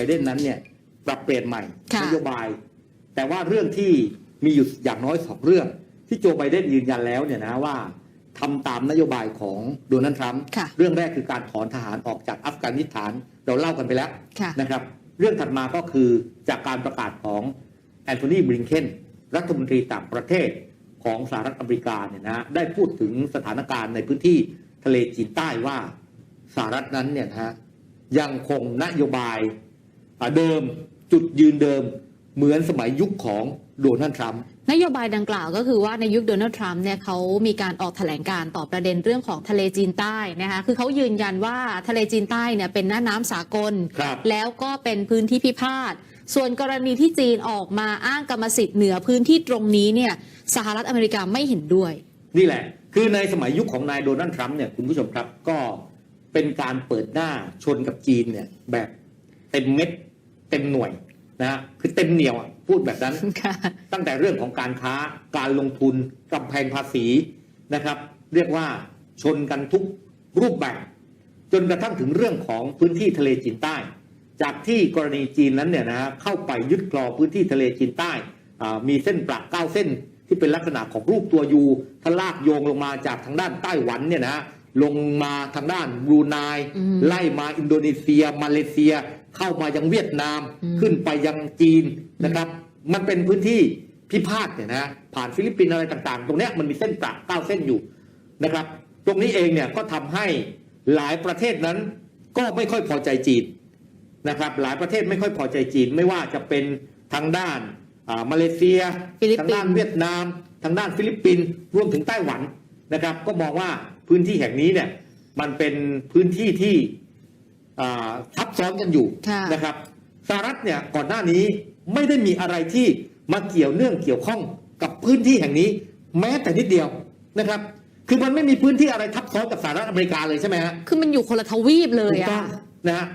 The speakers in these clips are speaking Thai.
ไบเดนนั้นเนี่ยปรับเปลี่ยนใหม่ค่ะนโยบาย แต่ว่าเรื่องที่มีอยู่อย่างน้อยสองเรื่อง ที่โจไบเดนยืนยันแล้วเนี่ยนะว่าทำตามนโยบายของโดนัลด์ทรัมป์ค่ะเรื่องแรกคือการถอนทหารออกจากอัฟกานิสถานเราเล่ากันไปแล้วค่ะนะครับ เรื่องถัดมาก็คือจากการประกาศของแอนโทนีบริงเคนรัฐมนตรีต่างประเทศของสหรัฐอเมริกาเนี่ยนะได้พูดถึงสถานการณ์ในพื้นที่ทะเลจีนใต้ว่าสหรัฐนั้นเนี่ยนะฮะยังคงนโยบายอ่า เดิมจุดยืนเดิมเหมือนสมัยยุคของโดนัลด์ทรัมป์นโยบายดังกล่าวก็คือว่าในยุคโดนัลด์ทรัมป์เนี่ยเขามีการออกแถลงการณ์ต่อประเด็นเรื่องของทะเลจีนใต้นะคะคือเขายืนยันว่าทะเลจีนใต้เนี่ยเป็นหน้าน้ำสากลครับแล้วก็เป็นพื้นที่พิพาทส่วนกรณีที่จีนออกมาอ้างกรรมสิทธิ์เหนือพื้นที่ตรงนี้เนี่ยสหรัฐอเมริกาไม่เห็นด้วย นี่แหละ คือในสมัยยุคของนายโดนัลด์ทรัมป์เนี่ยคุณผู้ชมครับก็เป็นการเปิดหน้าชนกับจีนเนี่ยแบบเต็มเม็ด เต็มหน่วยนะฮะคือเต็มเหนียวอะพูดแบบนั้นค่ะตั้งแต่เรื่องของการค้าการลงทุนกำแพงภาษีนะครับ เรียกว่าชนกันทุกรูปแบบ จนกระทั่งถึงเรื่องของพื้นที่ทะเลจีนใต้ จากที่กรณีจีนนั้นเนี่ยนะฮะเข้าไปยึดครองพื้นที่ทะเลจีนใต้อ่ามีเส้นประเก้าเส้นที่เป็นลักษณะของรูปตัวยูทะลากโยงลงมาจากทางด้านไต้หวันเนี่ยนะฮะลงมาทางด้านบรูไนอืมไล่มาอินโดนีเซีย มาเลเซีย เข้ามายังเวียดนามอืมขึ้นไปยังจีนนะครับ มันเป็นพื้นที่พิพาทเนี่ยนะผ่านฟิลิปปินส์อะไรต่างๆ ตรงเนี้ยมันมีเส้นประเก้าเส้นอยู่นะครับ ตรงนี้เองเนี่ยก็ทำให้หลายประเทศนั้นก็ไม่ค่อยพอใจจีนนะครับ หลายประเทศไม่ค่อยพอใจจีน ไม่ว่าจะเป็นทางด้านอ่ามาเลเซียฟิลิปปินส์ทางด้านเวียดนาม ทางด้านฟิลิปปินส์รวมถึงไต้หวันนะครับ ก็มองว่าพื้นที่แห่งนี้เนี่ยมันเป็นพื้นที่ที่อ่า ทับซ้อนกันอยู่ค่ะนะครับสหรัฐเนี่ยก่อนหน้านี้ไม่ได้มีอะไรที่มาเกี่ยวเนื่องเกี่ยวข้องกับพื้นที่แห่งนี้ แม้แต่นิดเดียวนะครับ คือมันไม่มีพื้นที่อะไรทับซ้อนกับสหรัฐอเมริกาเลยใช่ไหมฮะคือมันอยู่คนละทวีปเลยถูกต้ออะงนะฮะ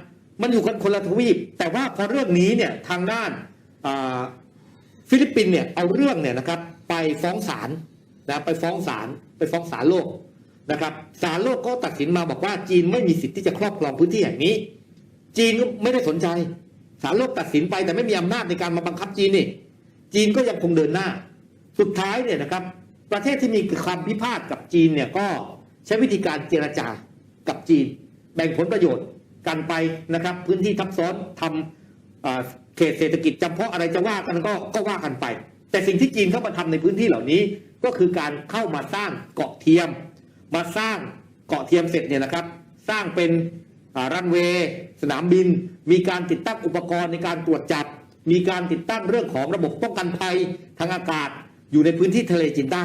มันอยู่กันคนละทวีป แต่ว่าพอเรื่องนี้เนี่ยทางด้านอ่าฟิลิปปินส์เนี่ยเอาเรื่องเนี่ยนะครับไปฟ้องศาลนะไปฟ้องศาลไปฟ้องศาลโลก นะครับศาลโลกก็ตัดสินมาบอกว่าจีนไม่มีสิทธิ์ที่จะครอบครองพื้นที่แห่งนี้ จีนก็ไม่ได้สนใจศาลโลกตัดสินไปแต่ไม่มีอำนาจในการมาบังคับจีนนี่จีนก็ยังคงเดินหน้า สุดท้ายเนี่ยนะครับ ประเทศที่มีความพิพาทกับจีนเนี่ยก็ใช้วิธีการเจรจากับจีน แบ่งผลประโยชน์กันไปนะครับ พื้นที่ทับซ้อนทำเขตเศรษฐกิจจำเพาะอะไรจะว่ากันก็ก็ว่ากันไป แต่สิ่งที่จีนเข้ามาทำในพื้นที่เหล่านี้ ก็คือการเข้ามาสร้างเกาะเทียม มาสร้างเกาะเทียมเสร็จเนี่ยนะครับ สร้างเป็นอ่ารันเวย์สนามบิน มีการติดตั้งอุปกรณ์ในการตรวจจับ มีการติดตั้งเรื่องของระบบป้องกันภัยทางอากาศอยู่ในพื้นที่ทะเลจีนใต้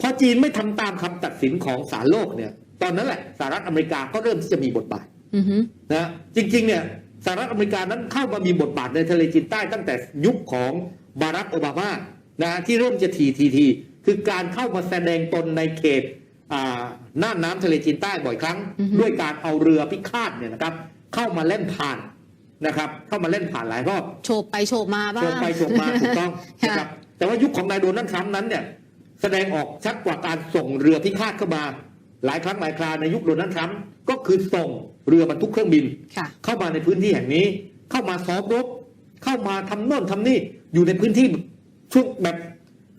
พอจีนไม่ทำตามคำตัดสินของศาลโลกเนี่ย ตอนนั้นแหละสหรัฐอเมริกาก็เริ่มที่จะมีบทบาทอือฮึนะจริง ๆ เนี่ยสหรัฐอเมริกานั้นเข้ามามีบทบาทในทะเลจีนใต้ตั้งแต่ยุคของบารักโอบามานะที่เริ่มจะทีทีที คือการเข้ามาแสดงตนในเขตอ่าน่านน้ำทะเลจีนใต้บ่อยครั้ง ด้วยการเอาเรือพิฆาตเนี่ยนะครับ เข้ามาเล่นผ่านนะครับ เข้ามาเล่นผ่านหลายรอบโฉบไปโฉบมาบ้าโชงงไปโชงมาถูกต้องค่ะนะครับแต่ว่ายุคของนายโดนัลด์ทรัมป์นั้นเนี่ยแสดงออกชัดกว่าการส่งเรือพิฆาตเข้ามา หลายครั้งหลายคราในยุคโดนัลด์ทรัมป์ก็คือส่งเรือบรรทุกเครื่องบินค่ะเข้ามาในพื้นที่แห่งนี้ เข้ามาซ้อมรบเข้ามาทำโน่นทำนี่อยู่ในพื้นที่ช่วงแบบ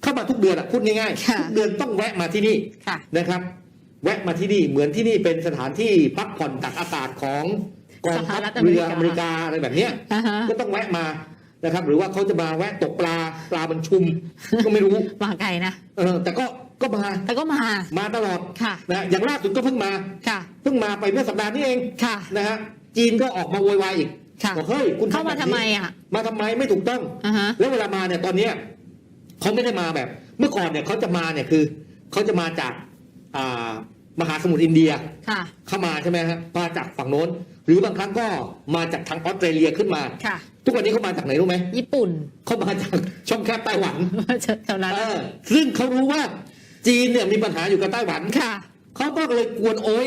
เข้ามาทุกเดือนอะพูดง่ายค่ะๆทุกเดือนต้องแวะมาที่นี่ค่ะ นะครับ แวะมาที่นี่เหมือนที่นี่เป็นสถานที่พักผ่อนตักอากาศของกองทัพสหรัฐอเมเรืริอกาอเมริกาอะไรแบบเนี้ย อ่าฮะก็ต้องแวะมานะครับ หรือว่าเขาจะมาแวะตกปลาปลามันชุม ก็ไม่รู้ มาไกลนะเออ แต่ก็ก็มาแต่ก็มามาตลอดค่ะ นะอย่างล่าสุดก็เพิ่งมาค่ะ เพิ่งมาไปเมื่อสัปดาห์นี้เองค่ะ นะฮะจีนก็ออกมาโวยวายอีกค่ะ บอกเฮ้ยคุณเข้ามาแบบทำนี้ไมอะ มาทำไมไม่ถูกต้อง อ่าฮะ แล้วเวลามาเนี่ยตอนเนี้ย เขาไม่ได้มาแบบ เมื่อก่อนเนี่ยเขาจะมาเนี่ยคือเขาจะมาจากอ่ามหาสมุทรอินเดียค่ะเข้ามาใช่ไหมฮะมาจากฝั่งโน้น หรือบางครั้งก็มาจากทางออสเตรเลียขึ้นมาค่ะทุกวันนี้เขามาจากไหนรู้ไหมญี่ปุ่นเขามาจากช่องแคบไต้หวันแถวนั้นเออซึ่งเขารู้ว่าจีนเนี่ยมีปัญหาอยู่กับไต้หวันค่ะเขาก็เลยกวนโอย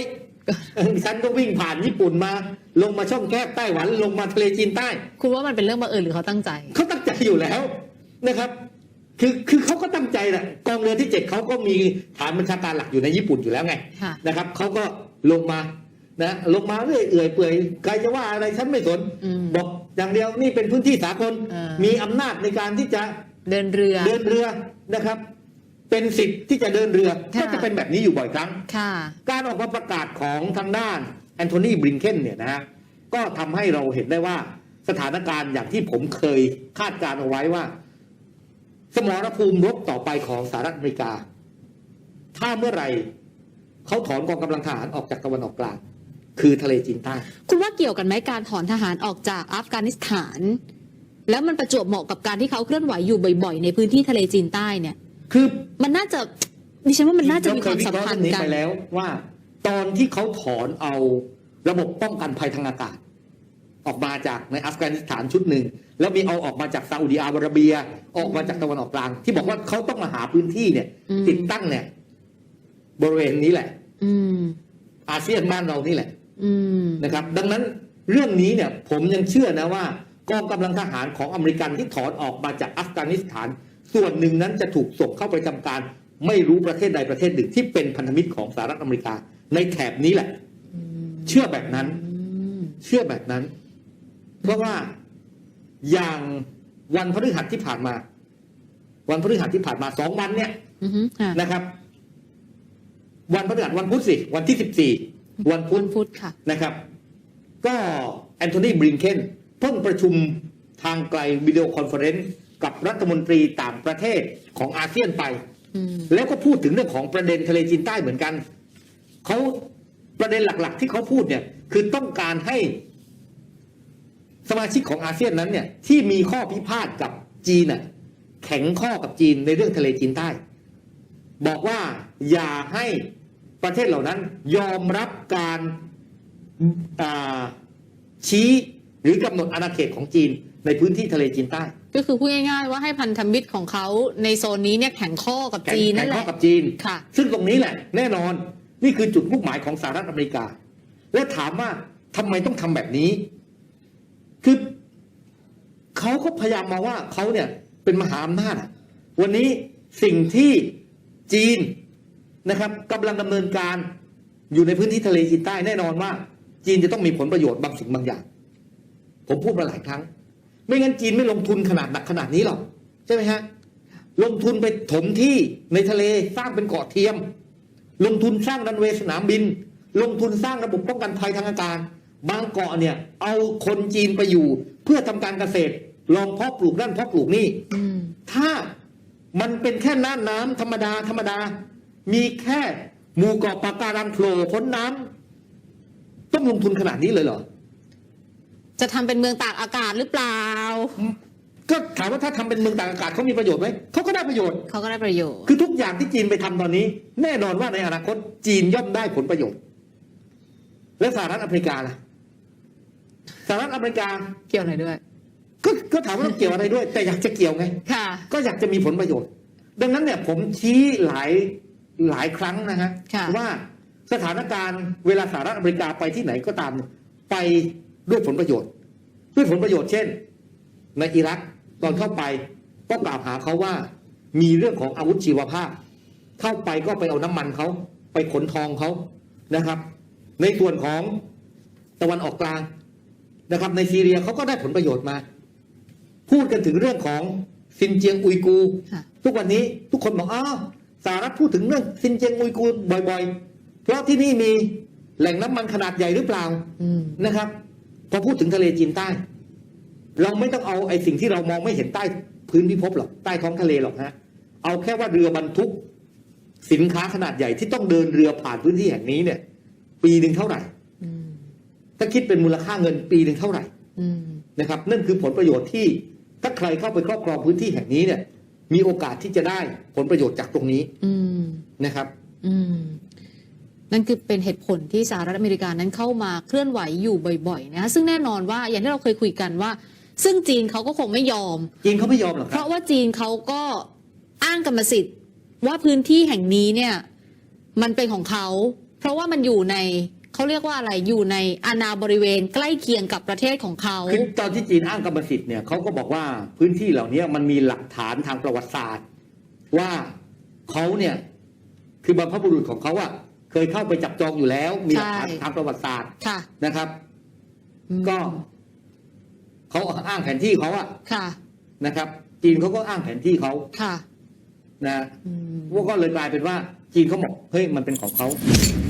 เออฉันก็วิ่งผ่านญี่ปุ่นมา ลงมาช่องแคบไต้หวันลงมาทะเลจีนใต้ คุณว่ามันเป็นเรื่องบังเอิญหรือเขาตั้งใจ เขาตั้งใจอยู่แล้วนะครับ คือคือเขาก็ตั้งใจแหละกองเรือที่เจ็ดเขาก็มีฐานบัญชาการหลักอยู่ในญี่ปุ่นอยู่แล้วไงค่ะ นะครับเขาก็ลงมานะลงมาเรื่อยเอื่อยเปื่อยใครจะว่าอะไรฉันไม่สน อืม บอกอย่างเดียวนี่เป็นพื้นที่สากลอ่ามีอำนาจในการที่จะเดินเรือ เดินเรือนะครับ เป็นสิทธิ์ที่จะเดินเรือค่ะ ก็จะเป็นแบบนี้อยู่บ่อยครั้ง ค่ะ การออกมาประกาศของทางด้านแอนโทนีบริงเคนเนี่ยนะฮะก็ทำให้เราเห็นได้ว่าสถานการณ์อย่างที่ผมเคยคาดการณ์เอาไว้ว่า สมรภูมิรบต่อไปของสหรัฐอเมริกา ถ้าเมื่อไหร่เขาถอนกองกำลังทหารออกจากตะวันออกกลาง คือทะเลจีนใต้คุณว่าเกี่ยวกันไหมการถอนทหารออกจากอัฟกานิสถาน แล้วมันประจวบเหมาะกับการที่เขาเคลื่อนไหวอยู่บ่อยๆ ในพื้นที่ทะเลจีนใต้เนี่ย คือมันน่าจะดิฉันว่ามันน่าจะมีความสัมเรพันเยธ์วิเคราะห์เรื่องนี้กันไปแล้วว่า ตอนที่เขาถอนเอาระบบป้องกันภัยทางอากาศ ออกมาจากในอัฟกานิสถานชุดหนึ่ง แล้วมีเอาออกมาจากซาอุดิอาระเบีย ออกมาจากตะวันออกกลาง ที่บอกว่าเขาต้องมาหาพื้นที่เนี่ยอืมติดตั้งเนี่ย บริเวณนี้แหละ อืม อาเซียนบ้านเรานี่แหละ อืม นะครับ ดังนั้นเรื่องนี้เนี่ย ผมยังเชื่อนะว่ากองกำลังทหารของอเมริกันที่ถอนออกมาจากอัฟกานิสถาน ส่วนหนึ่งนั้นจะถูกส่งเข้าไปทำการ ไม่รู้ประเทศใดประเทศหนึ่งที่เป็นพันธมิตรของสหรัฐอเมริกา ในแถบนี้แหละ เชื่อแบบนั้นอืมเชื่อแบบนั้น เพราะว่าอย่างวันพฤหัสที่ผ่านมา วันพฤหัสที่ผ่านมาสองวันเนี่ยอือฮึค่ะนะครับ วันพฤหัสวันพุธสิวันที่สิบสี่วันพุคุธณพุทธค่ะนะครับ ก็แอนโทนีบริงเคนเพิ่งประชุมทางไกลวิดีโอคอนเฟอเรนซ์กับรัฐมนตรีต่างประเทศของอาเซียนไปอืมแล้วก็พูดถึงเรื่องของประเด็นทะเลจีนใต้เหมือนกันเขาประเด็นหลัก ๆ ที่เขาพูดเนี่ย คือต้องการให้ สมาชิกของอาเซียนนั้นเนี่ยที่มีข้อพิพาทกับจีนน่ะแข็งข้อกับจีนในเรื่องทะเลจีนใต้ บอกว่าอย่าให้ประเทศเหล่านั้นยอมรับการอ่าชี้หรือกำหนดอาณาเขตของจีนในพื้นที่ทะเลจีนใต้ ก็คือพูดง่ายๆว่าให้พันธมิตรของเขาในโซนนี้เนี่ยแข่งข้อกับแข็งจีนแข็นั่งนแหข้อละกับจีนค่ะ ซึ่งตรงนี้แหละแน่นอนนี่คือจุดมุ่งหมายของสหรัฐอเมริกา และถามว่าทำไมต้องทำแบบนี้ คือเขาก็พยายามมาว่าเขาเนี่ยเป็นมหาอำนาจวันนี้สิ่งที่จีนนะครับกำลังดำเนินการอยู่ในพื้นที่ทะเลจีนใต้แน่นอนว่า จีนจะต้องมีผลประโยชน์บางสิ่งบางอย่าง ผมพูดมาหลายครั้ง ไม่งั้นจีนไม่ลงทุนขนาดหนักขนาดนี้หรอกใช่ไหมฮะลงทุนไปถมที่ในทะเลสร้างเป็นเกาะเทียม ลงทุนสร้างรันเวย์สนามบิน ลงทุนสร้างระบบป้องกันภัยทางอากาศ บางเกาะเนี่ยเอาคนจีนไปอยู่ เพื่อทำการเกษตร ลองเพาะปลูกนั่นเพาะปลูกนี่อืมถ้ามันเป็นแค่น่านน้ำธรรมดาธรรมดา มีแค่หมู่เกาะปะการังโผล่พ้นน้ำต้องลงทุนขนาดนี้เลยเหรอ จะทำเป็นเมืองตากอากาศหรือเปล่า ก็ถามว่าถ้าทำเป็นเมืองต่างอากาศเขามีประโยชน์ไหมเขาก็ได้ประโยชน์เขาก็ได้ประโยชน์ คือทุกอย่างที่จีนไปทำตอนนี้ แน่นอนว่าในอนาคตจีนย่อมได้ผลประโยชน์ และสหรัฐอเมริกาล่ะ สหรัฐอเมริกาเกี่ยวอะไรด้วย ก็ก็ถามว่าต้องเกี่ยวอะไรด้วย แต่อยากจะเกี่ยวไง ค่ะ ก็อยากจะมีผลประโยชน์ ดังนั้นเนี่ยผมชี้หลายหลายครั้งนะฮะค่ะ ว่าสถานการณ์เวลาสหรัฐอเมริกาไปที่ไหนก็ตามเนี่ยไปด้วยผลประโยชน์ ด้วยผลประโยชน์เช่น ในอิรักตอนเข้าไปก็กล่าวหาเขาว่า มีเรื่องของอาวุธชีวภาพ เข้าไปก็ไปเอาน้ำมันเขาไปขนทองเขานะครับ ในส่วนของตะวันออกกลาง นะครับในซีเรียเขาก็ได้ผลประโยชน์มา พูดกันถึงเรื่องของซินเจียงอุยกูร์ค่ะทุกวันนี้ทุกคนบอกอ้าวสหรัฐพูดถึงเรื่องซินเจียงอุยกูร์บ่อยๆ เพราะที่นี่มีแหล่งน้ำมันขนาดใหญ่หรือเปล่าอืมนะครับ พอพูดถึงทะเลจีนใต้ เราไม่ต้องเอาไอ้สิ่งที่เรามองไม่เห็นใต้พื้นพิภพหรอกใต้ท้องทะเลหรอกฮะเอาแค่ว่าเรือบรรทุก สินค้าขนาดใหญ่ที่ต้องเดินเรือผ่านพื้นที่แห่งนี้เนี่ย ปีหนึ่งเท่าไหร่อืม ถ้าคิดเป็นมูลค่าเงินปีหนึ่งเท่าไหร่อืมนะครับ นั่นคือผลประโยชน์ที่ถ้าใครเข้าไปครอบครองพื้นที่แห่งนี้เนี่ย มีโอกาสที่จะได้ผลประโยชน์จากตรงนี้อืมนะครับอืมนั่นคือเป็นเหตุผลที่สหรัฐอเมริกานั้นเข้ามาเคลื่อนไหวอยู่บ่อยๆนะคะซึ่งแน่นอนว่าอย่างที่เราเคยคุยกันว่า ซึ่งจีนเขาก็คงไม่ยอม จีนเขาไม่ยอมหรอกเพครับราะว่าจีนเขาก็อ้างกรรมสิทธิ์ว่าพื้นที่แห่งนี้เนี่ย มันเป็นของเขา เพราะว่ามันอยู่ใน เขาเรียกว่าอะไรอยู่ในอาณาบริเวณใกล้เคียงกับประเทศของเขา คือตอนที่จีนอ้างกรรมสิทธิ์เนี่ยเขาก็บอกว่าพื้นที่เหล่านี้มันมีหลักฐานทางประวัติศาสตร์ ว่าเขาเนี่ยคือบรรพบุรุษของเขาอะเคยเข้าไปจับจองอยู่แล้ว มีหลักฐานใช่ทางประวัติศาสตร์ค่ะนะครับอืมก็เขาอ้างแผนที่เขาอะค่ะนะครับ จีนเขาก็อ้างแผนที่เขาค่ะ นะอืมว่าก็เลยกลายเป็นว่าจีนเขาบอกเฮ้ยมันเป็นของเขาอ